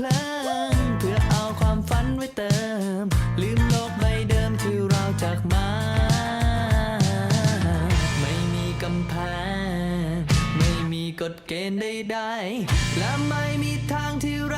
เพลิงเพื่อเอาความฝันไว้เติม ลืมโลกใบเดิมที่เราจากมา ไม่มีกำแพง ไม่มีกฎเกณฑ์ใดๆและไม่มีทางที่เรา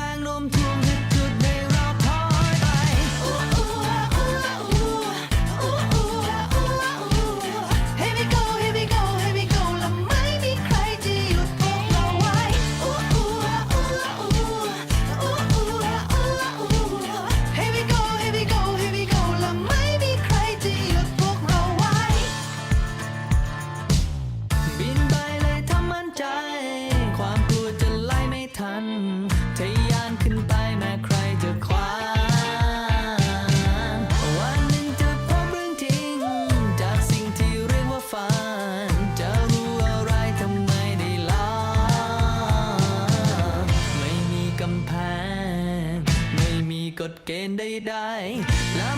กฎเกณฑ์ใดๆและ